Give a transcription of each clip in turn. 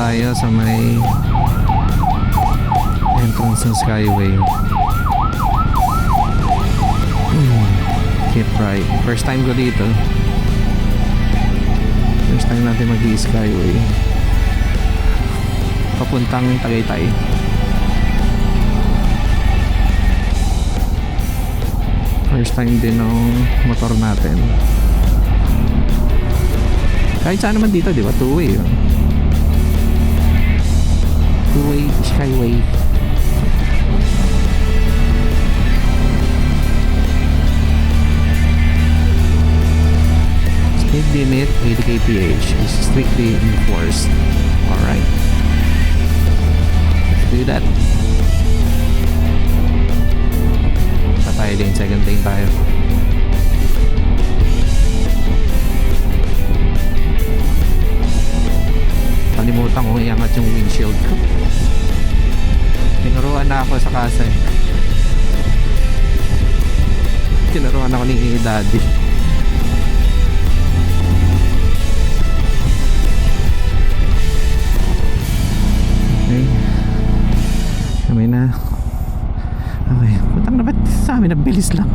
tayo sa may entrance ng Skyway. Hmm, Keep right. First time ko dito. First time natin mag skyway Papuntang Tagaytay. First time din ng motor natin. Kahit saan naman dito, di ba? Two-way yun. Two-way skyway. Speed limit 80 kph is strictly enforced. Alright. Do that. Pa tayo din, second lane tayo. Kalimutan kong iangat yung windshield ko. Sa kasa eh. Tinuruan ako ni daddy. Okay. Kami na. Okay. Putang na ba't sa amin? Nabilis lang.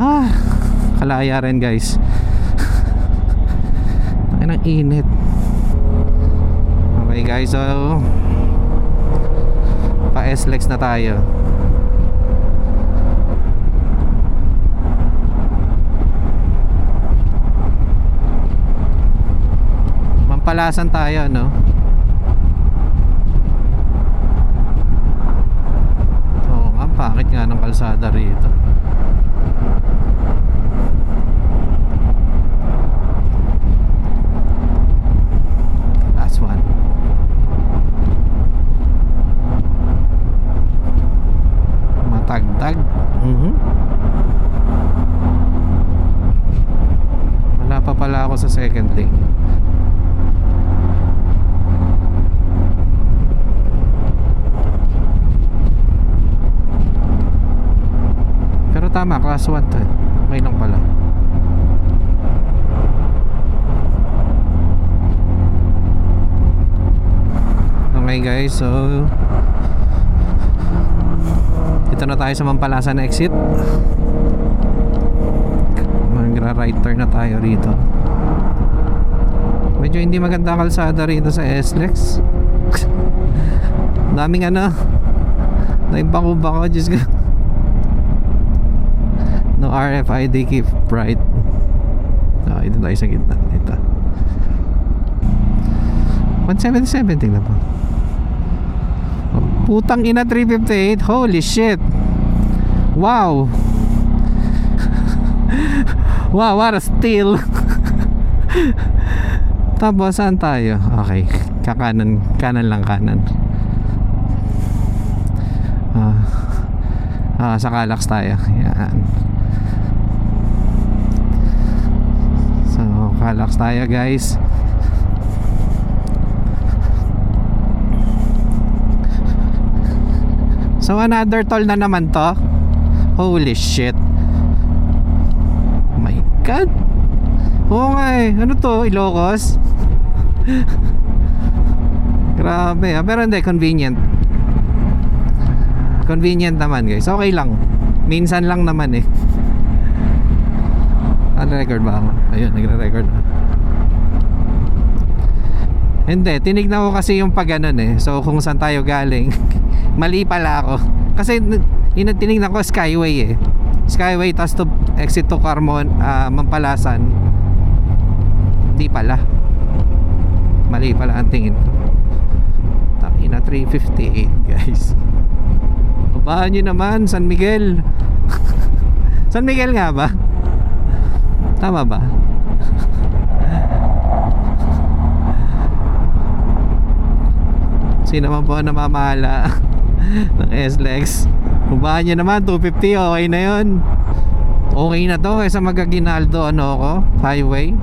Ah. Kalaya rin guys. Ang ang init. Okay guys, so pa SLEX na tayo. Mampalasan tayo, no? Oo nga, bakit nga ng kalsada rito? Last one. Matagtag. Mhm. Wala pa pala ako sa second lane. Pero tama, class 1 to eh. Okay lang pala. Okay guys, so Ito na tayo sa Mampalasan exit Magra-right turn na tayo rito Medyo hindi maganda kalsada rito sa SLEX Daming ano Daming bako-bako, Diyos ko No RFID keep bright Ah, ito tayo sa gitna Ito 177 tingnan po Putang ina 358 Holy shit. Wow. Wow what a steal. Tapos saan tayo? Okay Kakanan Kanan lang kanan. Ah Ah, sa Calax tayo. Yan Calax tayo guys So another toll na naman to. Holy shit. My god. Oo nga eh. Ano to? Ilocos? Grabe ah. Pero hindi, convenient. Convenient naman guys. Okay lang. Minsan lang naman eh. Nagre-record ba ako? Ayun, nagre-record na. Hindi, tinignan ko kasi yung pag ganun eh. So kung saan tayo galing, mali pala ako. Kasi yun tinignan ko Skyway eh. Skyway tas to exit to Carmon, ah, Mampalasan. Hindi pala. Mali pala ang tingin. Takina 358 guys. Babahan nyo naman, San Miguel. San Miguel nga ba? Tama ba? Sino man po ang namamahala ng SLEX? Hubahan nyo naman 250 okay na yon Okay na to kaysa magaginaldo ano ako Highway.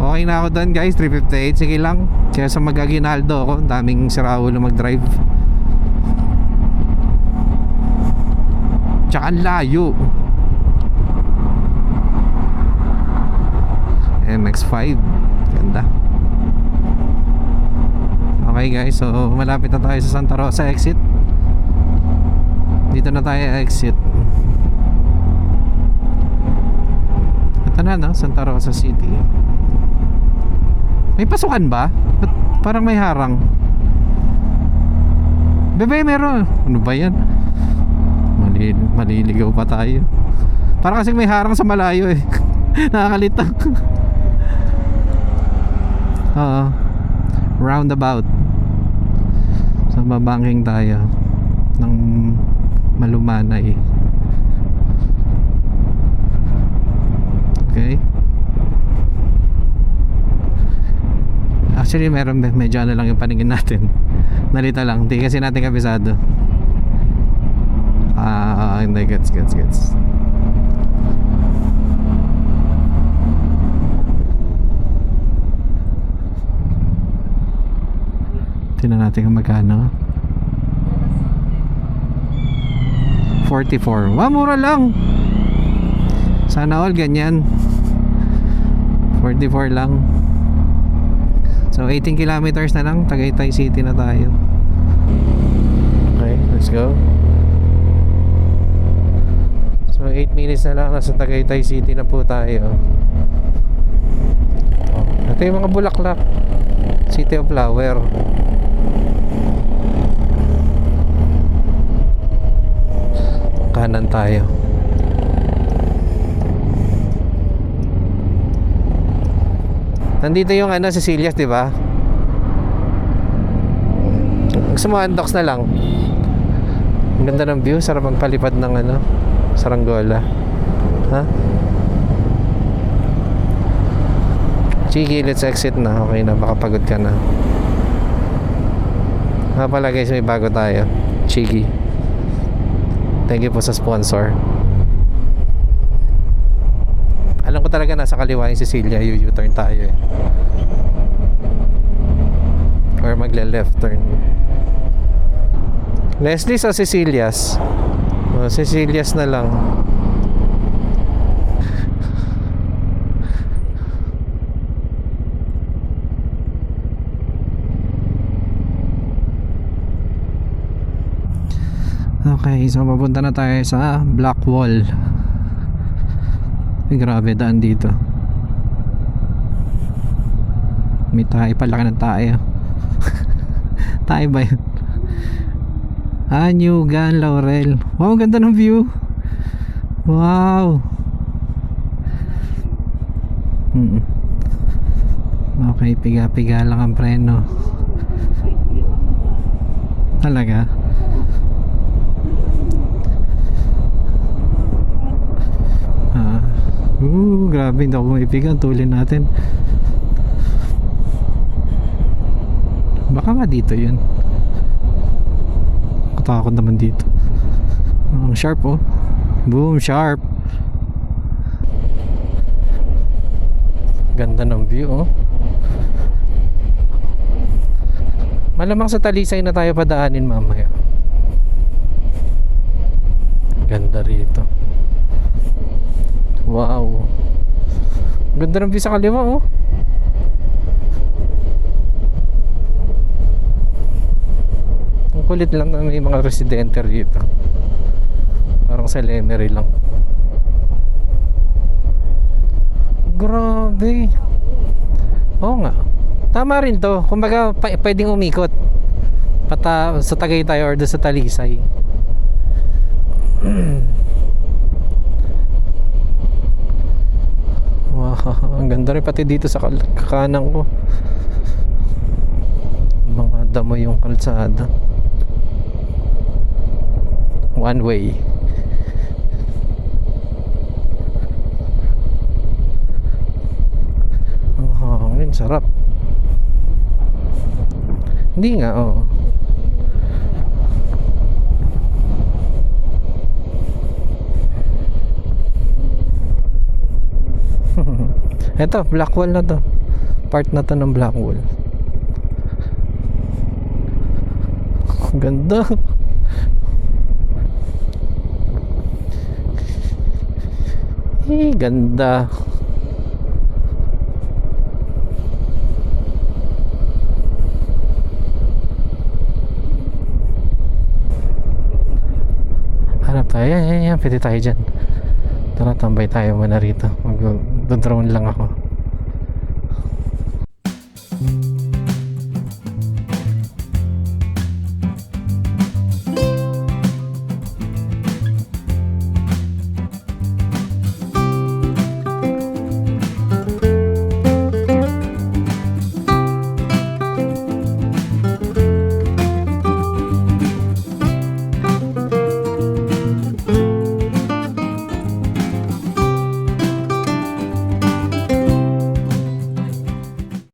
Okay na ako doon guys 358 sige lang. Kaya sa magaginaldo ako Daming siraulo mag drive Tsaka layo MX5 Ganda Okay guys, so malapit na tayo sa Santa Rosa exit. Dito na tayo exit. Ito na no, Santa Rosa City. May pasukan ba? Ba't parang may harang? Bebe, meron. Ano ba yan? Mali, maliligaw pa tayo. Parang kasing may harang sa malayo eh. Nakakalito. Oo. Roundabout. So babangking tayo ng malumanay. Okay. Actually meron medyo ano lang yung paningin natin. Nalita lang, hindi kasi natin kabisado. Ah, hindi gets gets gets. Tingnan natin kung magkano. 44. Wow, mura lang. Sana all ganyan. 44 lang. So 18 kilometers na lang, Tagaytay City na tayo. Okay, let's go. So 8 minutes na lang nasa Tagaytay City na po tayo. Oh, ito yung mga bulaklak. City of Flower. Kanan tayo. Nandito yung ano, Cecilias, di ba? Gusto mo undox na lang. Ang ganda ng view, sarap magpalipad ng ano, saranggola. Ha? Chiki, let's exit na. Okay na, baka pagod ka na. Nga pala guys, may bago tayo. Chiki. Thank you po sa sponsor. Alam ko talaga nasa kaliwa yung Cecilia, yung U-turn tayo eh. Or magle-left turn. Leslie sa Cecilias. Oh, Cecilias na lang. Okay, so papunta na tayo sa Black Wall. Ay, grabe daan dito. May tayo pala ng tayo. tayo ba yun? Ah, New Gan Laurel. Wow, ganda ng view. Wow. Mm. Okay, piga-piga lang ang preno. Talaga? Ah. Uh, grabe, hindi ako maipigan. Tulin natin. Baka nga dito yun. Katakot naman dito. Ang sharp oh. Boom, sharp. Ganda ng view oh. Malamang sa talisay na tayo padaanin mamaya. Ganda rito. Wow. Ganda ng view sa kaliwa oh. Kulit lang na may mga residente rito. Parang sa Lemery lang. Grabe. Oo nga. Tama rin to. Kumbaga pwedeng umikot. Pata sa Tagaytay or sa Talisay. wow, ang ganda rin pati dito sa kanan ko. Mga damo yung kalsada. One way. Ang hangin, sarap. Hindi nga, oo. Ito, black wall na to. Part na to ng black wall. Ganda. Eh, ganda. Hanap tayo. Ayan, ayan, ayan. Pwede tayo dyan. Tara, tambay tayo muna rito. Mag-drone lang ako.